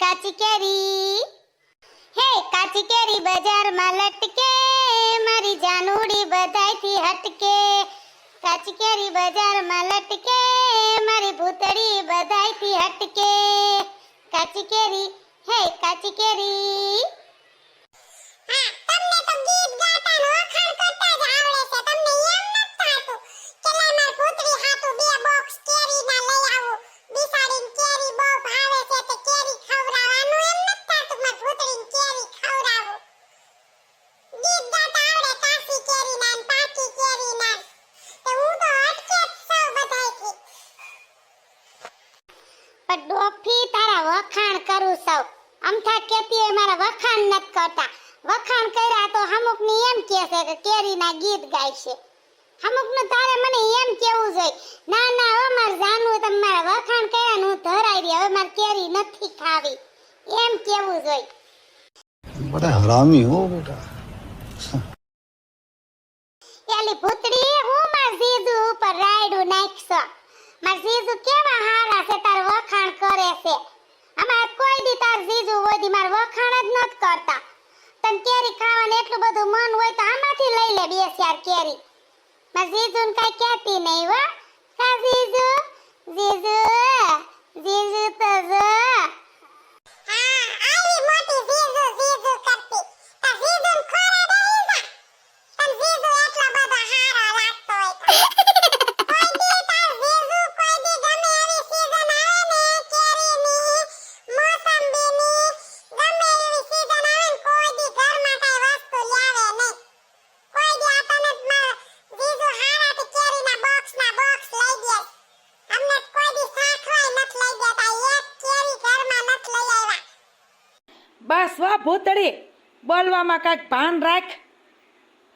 કાચી કેરી હે કાચી કેરી બજારમાં લટકે, મારી જાનુડી બધાયથી હટકે. કાચી કેરી બજારમાં લટકે, મારી ભૂતળી બધાયથી હટકે. કાચી કેરી હે કાચી કેરી કેતી એ મારા વખાણ નત કરતા. વખાણ કર્યા તો અમુકની એમ કહે છે કે કેરીના ગીત ગાય છે. અમુકનું તારે મને એમ કેવું જોઈએ ના ના હવે મારે જાનવું તમે મારા વખાણ કર્યા હું ધરાઈ રહી હવે મારે કેરી નથી ખાવી. એમ કેવું જોઈએ બધા હરામી હો બેટા. એલી ભૂતડી હું માર જીજુ ઉપર રાઈડ નાખશો. માર જીજુ કેવા હારા છે તાર વખાણ કરે છે. અમાર કોઈ દી તાર જીજુ હોય દી માર વખાણ જ નત કરતા. તન કેરી ખાવાનું એટલું બધું મન હોય તો આમાંથી લઈ લે બે ચાર કેરી. માર જીજુ ને કઈ કહેતી નહીં હો. કા જીજુ? જીજુ? જીજુ તો જો હા આવી મોટી જીજુ જીજુ કરતી તા જીજુ ને ખોરા દઈ જા પણ જીજુ એટલો બધો હારો લાગતો હોય તો. કોઈ દી તાર જીજુ કોઈ દી ગમે એવી season આવે ને કેરીની, મોસંબીની, ગમે એવી season આવે ને કોઈ દી ઘરમાં કાંઈ વસ્તુ લાવે નહીં. કોઈ દી આપણને જ મારા જીજુ હારાથી કેરીના બોક્સના બોક્સ લઈ દે. અમને તો કોઈ દી શાકવાય નથી લઈ દેતા. એક કેરી ઘરમાં નથી લઈ આવ્યા. બસ વાહ ભૂતળી બોલવામાં કાંઈક ભાન રાખ.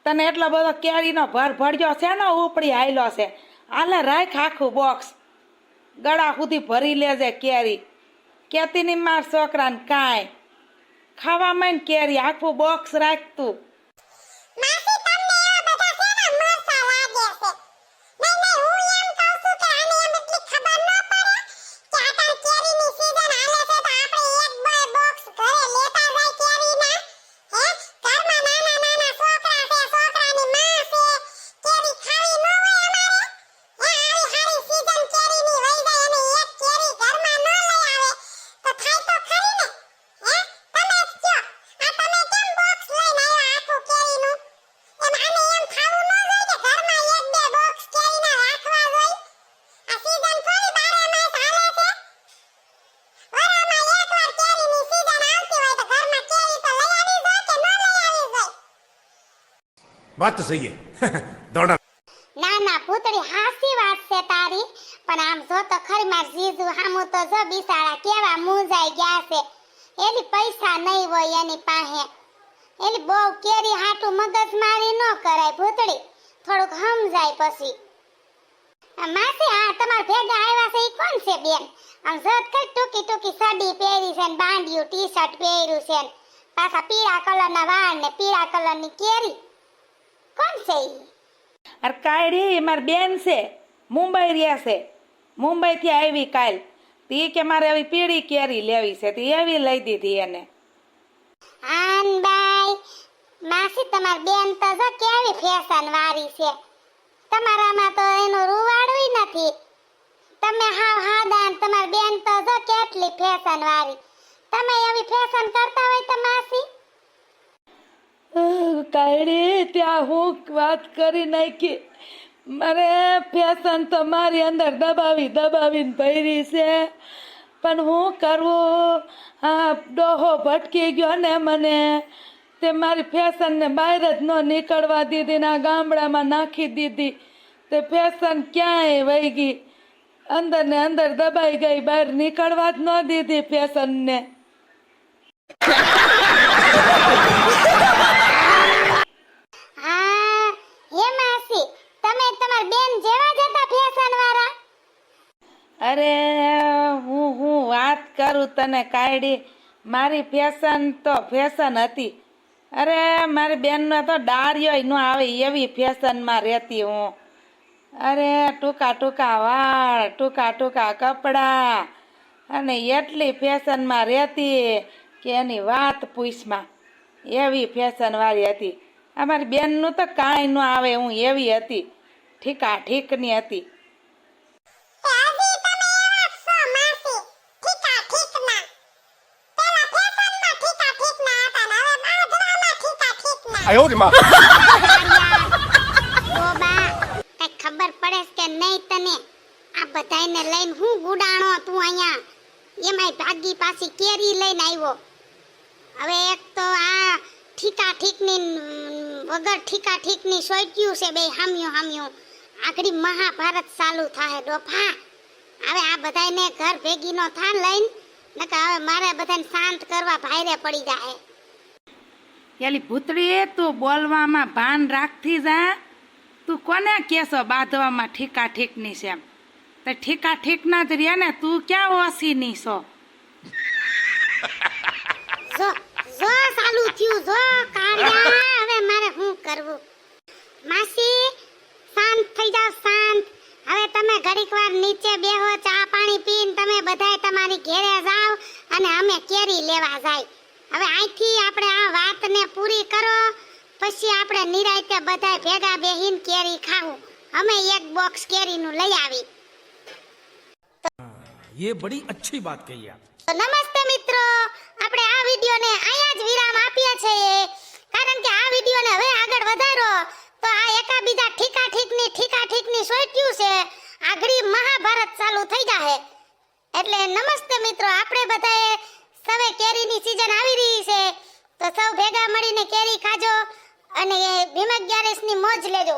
તને એટલો બધો કેરીનો ભર ભરજો છે ને, ઉપડી આયલો છે. આલે રાખ આખું બોક્સ ગળા સુધી ભરી લેજે કેરી. કેતીની માર છોકરાને કાંઈ. ખાવા માંડ કેરી આખું બોક્સ રાખ તું માસી તમને એવા બધા શેના મરસા લાગે છે નહીં નહીં હું એમ કહું છું કે આને એમ એટલી ખબર ન પડે કે આટાણ કેરીની સીઝન હાલે છે તો આપણે એક બે બોક્સ ઘરે લેતા જાય કેરીના હે ઘરમાં નાના નાના છોકરા છે છોકરાની માં છે કેરી ખાવી ન હોય અમારે હે આવી હારી સીઝન કેરીની વહી જાય અને એક કેરી ઘરમાં ન લઈ આવે તો થાય તો ખરી ને હે તમે જ કયો આ તમે કેમ બોક્સ લઈને આવ્યા આખું કેરીનું એમ આને એમ ખાવું ન જોઈએ કે ઘરમાં એક બે બોક્સ કેરીના રાખવા જોઈએ આ સીઝન થોડી બારે માસ હાલે છે વરામાં એકવાર કેરીની સીઝન આવતી હોય તો ઘરમાં કેરી તો લઈ આવી જોઈએ કે ન લઈ આવી જોઈએ વાત તો સહી દોડા. ના ના, પૂતળી હાસી વાત છે તારી. પણ આમ જો તો ખરી માર જીજુ હામુ તો જો બિસાડા કેવા મૂંઝાઈ ગયા છે. એની પૈસા નહીં હોય એની પાસે. એની બહુ કેરી હાટું મગજ મારી ન કરાય ભૂતળી થોડુંક સમજાય પછી. માસી હા તમાર ભેગા આવ્યા છે ઈ કોણ છે બેન? આમ જોત કઈ ટૂંકી ટૂંકી સડી પહેરી છે ને બાંડિયું ટી શર્ટ પહેર્યું છે પાછા પીળા કલરના વાળ ને પીળા કલરની કેરી. કોણ છે અરે કાયડી મારી બેન છે. મુંબઈ રહ્યા છે. મુંબઈથી આવી કાલ. તી કે મારે આવી પીળી કેરી લેવી છે. તી એવી લઈ દીધી એને. આનબાઈ માસી તમાર બેન તો જો કેવી ફેશન વાળી છે. તમારામાં તો એનું રૂવાડું નથી. તમે હાવ હાદાન તમાર બેન તો જો કેટલી ફેશન વાળી. તમે એવી ફેશન કરતા હોય તો માસી? કાયડી ત્યાં હું વાત કરી નાખી. મારે ફેશન તો મારી અંદર દબાવી, દબાવીને ભરી છે. પણ હું કરવું? આ ડોહો ભટકી ગયો ને મને. તે મારી ફેશનને બહાર જ ન નીકળવા દીધી ને આ ગામડામાં નાખી દીધી. તે ફેશન ક્યાંય વહી ગઈ? અંદર ને અંદર દબાઈ ગઈ, બહાર નીકળવા જ ન દીધી ફેશનને હા હે માસી તમે તમાર બેન જેવા જ હતા ફેશન વાળા અરે હું હું કરું તને કાઢી મારી ફેશન તો ફેશન હતી. અરે, મારી બેનનો તો ડાર્યો ન આવે એવી ફેશનમાં રહેતી હું. અરે, ટૂંકા ટૂંકા વાળ, ટૂંકા ટૂંકા કપડાં. અને એટલી ફેશનમાં રહેતી કે એની વાત પૂછમાં. એવી ફેશનવાળી હતી. અમારી બેનનું તો કાંઈ ન આવે, હું એવી હતી. ઠીકા ઠીકની હતી. ઓ બા કઈ ખબર પડે કે નહીં તને? આ બધાને લઈને હું ગુડાણો તું અહીંયા? એમાંય ભાગી પાછી કેરી લઈને આવ્યો. હવે એક તો આ ઠીકા ઠીકની વગર ઠીકા ઠીકની સોચ્યું છે બે હામ્યું હામ્યું. આખરી મહાભારત ચાલુ થાય ડોફા. હવે આ બધાને ઘર ભેગીનો થા લઈને નકા હવે મારે બધાને શાંત કરવા ભાઈરે પડી જાય એલી ભૂતળી તું બોલવામાં ભાન રાખતી જા. તું કોને કેસો બાંધવામાં ઠીકા ઠીકની છે તો ઠીકા ઠીકના જ રહ્યા ને, તું ક્યાં ઓસીની છો? કરવું? માસી, શાંત થઈ જાવ શાંત. હવે તમે ઘડીક વાર નીચે બેહો, ચા પાણી પીને તમે બધાય તમારી ઘેરે જાવ અને અમે કેરી લેવા જાય. હવે અહીંથી આપણે આ વાતને પૂરી કરો પછી આપણે નિરાયતે બધાય ભેગા બેહીને કેરી ખાવું અમે એક બોક્સ કેરીનું લઈ આવી ये बड़ी अच्छी बात कही आप તો નમસ્તે મિત્રો આપણે આ વિડીયોને અહીંયા જ વિરામ આપીએ છીએ કારણ કે આ વિડીયોને હવે આગળ વધારો તો આ એકાબીજા ઠીકા ઠીકની ઠીકા ઠીકની સોચ્યું છે આગળી મહાભારત ચાલુ થઈ જાહે એટલે નમસ્તે મિત્રો આપણે બધાએ સવે કેરીની સીઝન આવી રહી છે, તો સૌ ભેગા મળીને કેરી ખાજો અને એ ભીમ અગિયારસની મોજ લેજો.